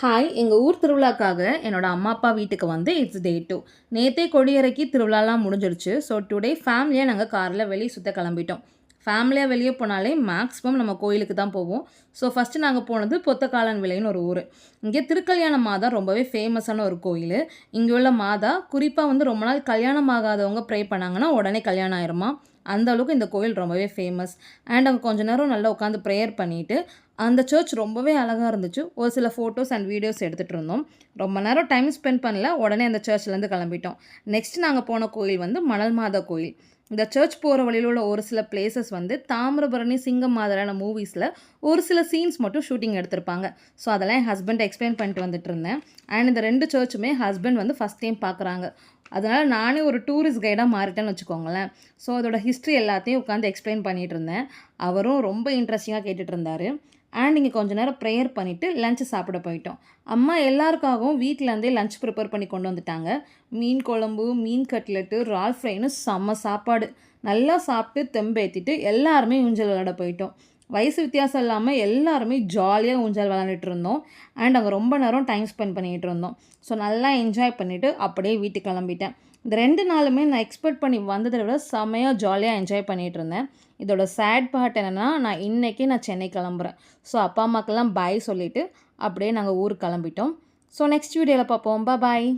Hi எங்கள் ஊர் திருவிழாக்காக என்னோடய அம்மா அப்பா வீட்டுக்கு வந்து இட்ஸ் டே டூ நேற்றே கொடியிறக்கி திருவிழாலாம் முடிஞ்சிருச்சு. ஸோ டுடே ஃபேமிலியாக நாங்கள் காரில் வெளியே சுற்ற கிளம்பிட்டோம். ஃபேமிலியாக வெளியே போனாலே மேக்ஸிமம் நம்ம கோயிலுக்கு தான் போவோம். ஸோ ஃபஸ்ட்டு நாங்கள் போனது பொத்தக்காலன் விலைன்னு ஒரு ஊர். இங்கே திருக்கல்யாண மாதா ரொம்பவே ஃபேமஸான ஒரு கோயில். இங்கே உள்ள மாதா குறிப்பாக வந்து ரொம்ப நாள் கல்யாணம் ஆகாதவங்க ப்ரே பண்ணாங்கன்னா உடனே கல்யாணம் ஆயிருமா? அந்த அளவுக்கு இந்த கோயில் ரொம்பவே ஃபேமஸ் அண்ட் அங்கே கொஞ்ச நேரம் நல்லா உட்காந்து ப்ரேயர் பண்ணிவிட்டு அந்த சர்ச் ரொம்பவே அழகாக இருந்துச்சு. ஒரு சில ஃபோட்டோஸ் அண்ட் வீடியோஸ் எடுத்துகிட்டு இருந்தோம் ரொம்ப நேரம் டைம் ஸ்பெண்ட் பண்ணல. உடனே அந்த சர்ச்லேருந்து கிளம்பிட்டோம். நெக்ஸ்ட் நாங்கள் போன கோயில் வந்து மணல் மாதா கோயில். இந்த சர்ச் போகிற வழியில் உள்ள ஒரு சில பிளேசஸ் வந்து தாமிரபரணி சிங்கம் மாதிரியான மூவிஸில் ஒரு சில சீன்ஸ் மட்டும் ஷூட்டிங் எடுத்திருப்பாங்க. ஸோ அதெல்லாம் என் ஹஸ்பண்ட் எக்ஸ்பிளைன் பண்ணிட்டு வந்துட்டு இருந்தேன். அண்ட் இந்த ரெண்டு சர்ச்சுமே ஹஸ்பண்ட் வந்து ஃபஸ்ட் டைம் பார்க்குறாங்க அதனால் நானே ஒரு டூரிஸ்ட் கைடாக மாறிட்டேன்னு வச்சுக்கோங்களேன். ஸோ அதோட ஹிஸ்ட்ரி எல்லாத்தையும் உட்காந்து எக்ஸ்பிளைன் பண்ணிகிட்டு இருந்தேன். அவரும் ரொம்ப இன்ட்ரெஸ்டிங்காக கேட்டுட்டு இருந்தார். அண்ட் இங்கே கொஞ்ச நேரம் ப்ரேயர் பண்ணிவிட்டு லஞ்சு சாப்பிட போயிட்டோம். அம்மா எல்லாருக்காகவும் வீட்டிலேருந்தே லஞ்ச் ப்ரிப்பேர் பண்ணி கொண்டு வந்துட்டாங்க. மீன் குழம்பு மீன் கட்லெட்டு ரால் ஃப்ரைன்னு செம்ம சாப்பாடு சாப்பாடு. நல்லா சாப்பிட்டு தெம்பேற்றிட்டு எல்லாருமே ஊஞ்சல் விளையாட போயிட்டோம். வயசு வித்தியாசம் இல்லாமல் எல்லாருமே ஜாலியாக ஊஞ்சல் விளாண்டுட்டு இருந்தோம். அண்ட் அங்கே ரொம்ப நேரம் டைம் ஸ்பெண்ட் பண்ணிகிட்டு இருந்தோம். ஸோ நல்லா என்ஜாய் பண்ணிவிட்டு அப்படியே வீட்டுக்கு கிளம்பிட்டேன். இந்த ரெண்டு நாளுமே நான் எக்ஸ்பெக்ட் பண்ணி வந்ததை விட செமையாக ஜாலியாக என்ஜாய் பண்ணிகிட்டு இருந்தேன். இதோட சேட் பார்ட் என்னென்னா நான் இன்றைக்கே நான் சென்னை கிளம்புறேன். ஸோ அப்பா அம்மாக்கெல்லாம் பாய் சொல்லிவிட்டு அப்படியே நாங்கள் ஊருக்கு கிளம்பிட்டோம். ஸோ நெக்ஸ்ட் வீடியோவில் பார்ப்போம். பாய்